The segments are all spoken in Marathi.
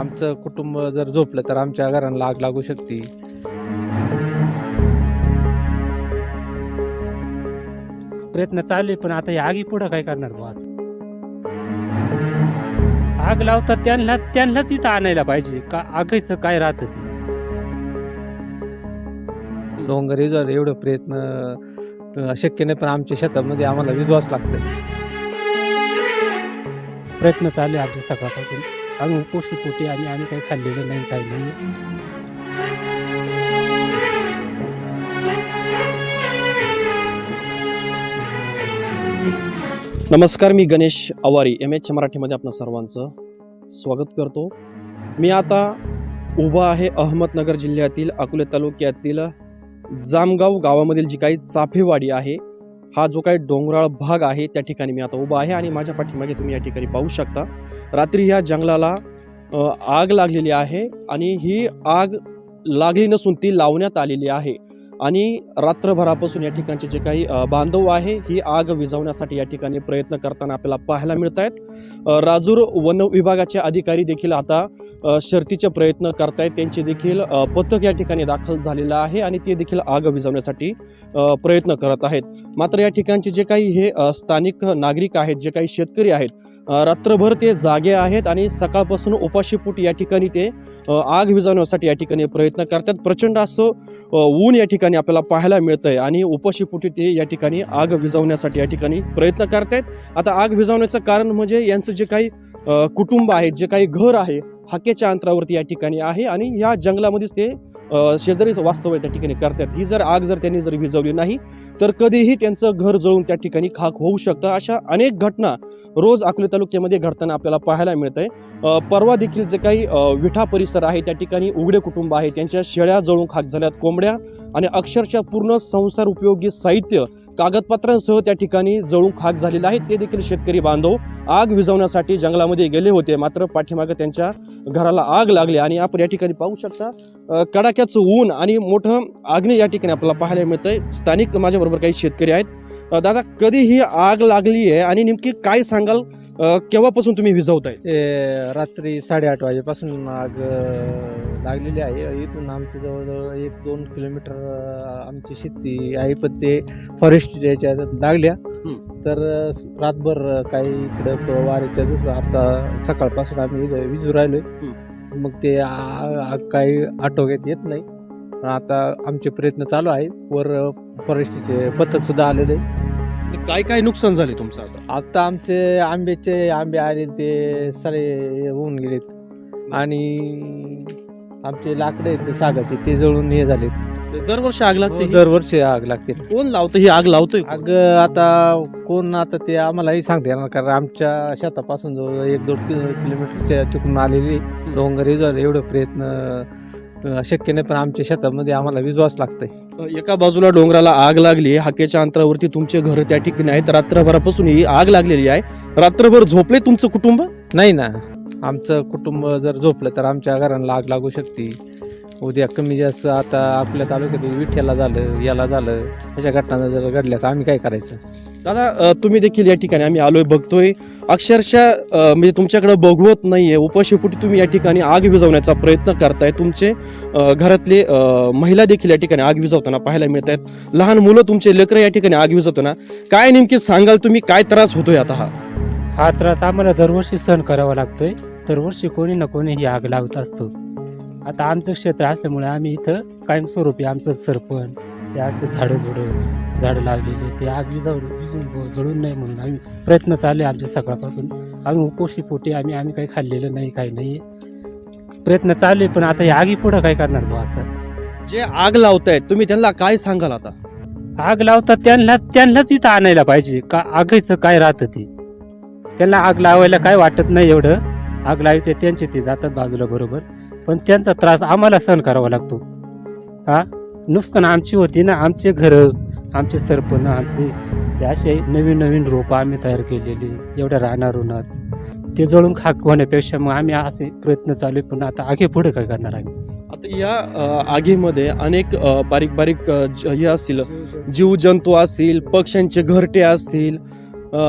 आमचं कुटुंब जर झोपलं तर आमच्या घरांना आग लागू शकते. प्रयत्न चालू आहे पण आता या आगी पुढं काय करणार बुवा असं? आग लावतात त्यांना त्यांनाच इथं आणायला पाहिजे. का आगायचं काय राहतं ते? डोंगर जर एवढं प्रयत्न शक्य नाही पण आमच्या शेतामध्ये आम्हाला विश्वास लागतं प्रयत्न चालू आहे आमच्या सकाळपासून. आणि उपोषणपोटी आणि आम्ही काही खाल्लेलं नाही काही नाही. नमस्कार मी गणेश आवारी एम एच मराठीमध्ये आपलं सर्वांचं स्वागत करतो. मी आता उभा आहे अहमदनगर जिल्ह्यातील अकोले तालुक्यातील जामगाव गावामधील जी काही चाफेवाडी आहे हा जो काही डोंगराळ भाग आहे त्या ठिकाणी मी आता उभा आहे आणि माझ्या पाठीमागे तुम्ही या ठिकाणी पाहू शकता. रात्री ह्या जंगलाला आग लागलेली आहे आणि ही आग लागली नसून ती लावण्यात आलेली आहे. आणि रात्रभरापासून या ठिकाणचे जे काही बांधव आहे ही आग विझवण्यासाठी या ठिकाणी प्रयत्न करताना आपल्याला पाहायला मिळत आहेत राजूर वन विभागाचे अधिकारी देखील आता शर्तीचे प्रयत्न करतायत. त्यांचे देखील पथक या ठिकाणी दाखल झालेलं आहे आणि ते देखील आग विझवण्यासाठी प्रयत्न करत आहेत. मात्र या ठिकाणचे जे काही हे स्थानिक नागरिक आहेत जे काही शेतकरी आहेत रात्रभर ते जागे आहेत आणि सकाळपासून उपाशीपोट या ठिकाणी ते आग विजवण्यासाठी या ठिकाणी प्रयत्न करतात. प्रचंड असं ऊन या ठिकाणी आपल्याला पाहायला मिळतंय आणि उपाशीपोटी ते या ठिकाणी आग विझवण्यासाठी या ठिकाणी प्रयत्न करतायत. आता आग विजवण्याचं कारण म्हणजे यांचं जे काही कुटुंब आहे जे काही घर आहे हाकेच्या अंतरावरती या ठिकाणी आहे आणि या जंगलामध्येच ते शेजारीच वास्तव वास्तव्य त्या ठिकाणी करतात. ही जर आग जर त्यांनी जर विजवली नाही तर कधीही त्यांचं घर जळून त्या ठिकाणी खाक होऊ शकतं. अशा अनेक घटना रोज अकोले तालुक्यामध्ये घडताना आपल्याला पाहायला मिळतंय. आहे परवा देखील जे काही विठा परिसर आहे त्या ठिकाणी उघडे कुटुंब आहे. त्यांच्या शेळ्या जळून खाक झाल्यात कोंबड्या आणि अक्षरशः पूर्ण संसार उपयोगी साहित्य कागदपत्रांसह त्या ठिकाणी जळून खाक झालेलं आहे. ते देखील शेतकरी बांधव आग विझवण्यासाठी जंगलामध्ये गेले होते. मात्र पाठीमागे त्यांच्या घराला आग लागली आणि आपण या ठिकाणी पाहू शकता कडाक्याचं ऊन आणि मोठं आग्ने या ठिकाणी आपल्याला पाहायला मिळतंय. स्थानिक माझ्याबरोबर काही शेतकरी आहेत. दादा कधी ही आग लागली आहे आणि नेमकी काय सांगाल? केव्हापासून तुम्ही विझवताय? ते रात्री साडेआठ वाजेपासून आग लागलेली आहे. इथून आमच्या जवळजवळ एक दोन किलोमीटर आमची शेती आहे पण ते फॉरेस्ट याच्या लागल्या. तर रातभर काही इकडं वाऱ्याच्या आता सकाळपासून आम्ही विजू राहिलोय. मग ते काही आटोक्यात येत नाही. पण आता आमचे प्रयत्न चालू आहे. वर फॉरेस्टचे पथक सुद्धा आलेले. काय काय नुकसान झाले तुमचं आता? आता आमचे आंब्याचे आंबे आले ते सारे होऊन गेलेत. आणि आमचे लाकडे आहेत ते सागाचे ते जळून हे झाले दरवर्षी आग लागते ही? दरवर्षी आग लागते. कोण लावतं ही आग? लावतोय? आग आता कोण आता ते आम्हालाही सांगता येणार कारण आमच्या शेतापासून जवळ एक दोन किलो किलोमीटरच्या तिकडून आलेली डोंगर जर एवढं प्रयत्न अं, शक्य नाही पण आमच्या शेतामध्ये आम्हाला विश्वास लागतंय. एका बाजूला डोंगराला आग लागली हाकेच्या अंतरावरती तुमचे घर त्या ठिकाणी आहेत रात्रभरापासून ही आग लागलेली आहे. रात्रभर झोपले तुमचं कुटुंब? नाही ना. आमचं कुटुंब जर झोपलं तर आमच्या घरांना आग लागू शकते. उद्या कमी जास्त आता आपल्या तालुक्यात विठ्याला झालं याला झालं अशा घटना जर घडल्या तर आम्ही काय करायचं? दादा तुम्ही देखील या ठिकाणी आम्ही आलोय बघतोय. अक्षरशः म्हणजे तुमच्याकडे बघवत नाहीये. उपाशीपोटी तुम्ही या ठिकाणी आग विझवण्याचा प्रयत्न करताय. तुमचे घरातले महिला देखील या ठिकाणी आग विझवताना पाहायला मिळत आहेत लहान मुलं तुमचे लेकर या ठिकाणी आग विझवताना. काय नेमकी सांगाल तुम्ही? काय त्रास होतोय आता हा? हा त्रास आम्हाला दरवर्षी सहन करावा लागतोय. दरवर्षी कोणी ना कोणी ही आग लावत असतो. आता आमचं क्षेत्र असल्यामुळे आम्ही इथं कायमस्वरूपी आमचं सरपंच ते असं झाडं झुडं झाडं लावलेले ते आग विजून जळून नाही म्हणून आम्ही प्रयत्न चालले आमच्या सकाळपासून. अजून उपोषी पोटी आम्ही आम्ही काही खाल्लेलं नाही काही नाही. प्रयत्न चालले पण आता या आगी पुढं काय करणार बुवा असं? जे आग लावतायत तुम्ही त्यांना काय सांगाल आता? आग लावतात त्यांना त्यांनाच इथं आणायला पाहिजे. का आगायचं काय राहतं ते? त्यांना आग लावायला काय वाटत नाही एवढं? आग लावायचे त्यांचे ते जातात बाजूला बरोबर. पण त्यांचा त्रास आम्हाला सहन करावा लागतो. हा? नुसतं आमची होती ना आमचे घरं आमचे सरपण आमचे असे नवीन नवीन रोपं आम्ही तयार केलेली एवढ्या राहणार उन्हात. ते जळून खाक होण्यापेक्षा मग आम्ही असे प्रयत्न चालू आहे, पण आता आगे पुढे काय करणार आम्ही? आता या आगीमध्ये अनेक बारीक बारीक हे असतील जीवजंतू असतील पक्ष्यांचे घरटे असतील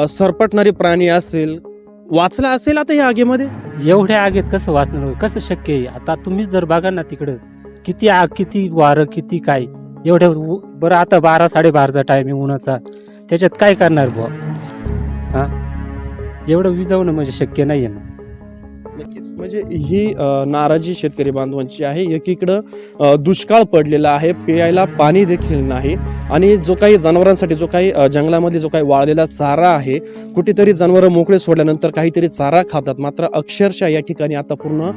सरपटणारे प्राणी असतील वाचला असेल आता या आगीमध्ये? एवढ्या आगीत कसं वाचणार? कसं शक्य आहे? आता तुम्हीच जर बघा ना तिकडं किती आग किती वारं किती काय? एवढं उ- बरं आता बारा साडेबाराचा आहे उन्हाचा. त्याच्यात काय करणार बुवा? हां? एवढं विजवणं म्हणजे शक्य नाही आहे ना. नक्कीच. म्हणजे ही नाराजी शेतकरी बांधवांची आहे. एकीकडं दुष्काळ पडलेला आहे. प्यायला पाणी देखील नाही. आणि जो काही जनावरांसाठी जो काही जंगलामध्ये जो काही वाळलेला चारा आहे कुठेतरी जनावरं मोकळे सोडल्यानंतर काहीतरी चारा खातात. मात्र अक्षरशः या ठिकाणी आता पूर्ण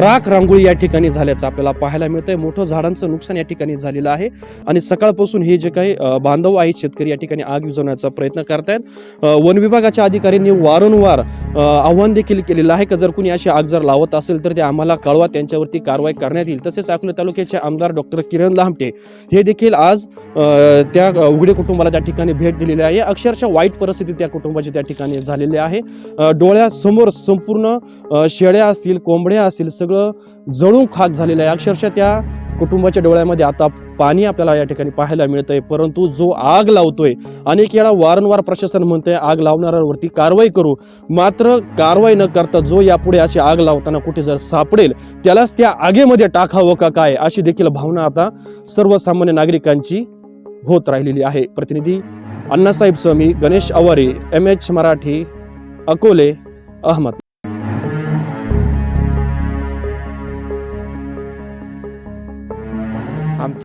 राख रांगोळी या ठिकाणी झाल्याचं आपल्याला पाहायला मिळतंय. मोठं झाडांचं नुकसान या ठिकाणी झालेलं आहे. आणि सकाळपासून हे जे काही बांधव आहेत शेतकरी या ठिकाणी आग विझवण्याचा प्रयत्न करतायत. वन विभागाच्या अधिकाऱ्यांनी वारंवार आव्हान देखील केलेलं आहे का? जर कुणी अशी आग जर लावत असेल तर ते आम्हाला कळवा त्यांच्यावरती कारवाई करण्यात येईल. तसेच अकोले तालुक्याचे आमदार डॉक्टर किरण लांबटे हे देखील आज त्या उघडे कुटुंबाला त्या ठिकाणी भेट दिलेली आहे. अक्षरशः वाईट परिस्थिती त्या कुटुंबाची त्या ठिकाणी झालेली आहे. डोळ्यासमोर संपूर्ण शेळ्या असतील कोंबड्या असतील सगळं जळून खाक झालेलं आहे. अक्षरशः त्या कुटुंबाच्या डोळ्यामध्ये आता पाणी आपल्याला या ठिकाणी पाहायला मिळतंय. परंतु जो आग लावतोय अनेक वेळा वारंवार प्रशासन म्हणतंय आग लावणाऱ्यावरती कारवाई करू. मात्र कारवाई न करता जो यापुढे अशी आग लावताना कुठे जर सापडेल त्यालाच त्या आगेमध्ये टाकावं का काय अशी देखील भावना आता सर्वसामान्य नागरिकांची होत राहिलेली आहे. प्रतिनिधी अण्णासाहेब स्वामी गणेश आवारे एम एच मराठी अकोले अहमद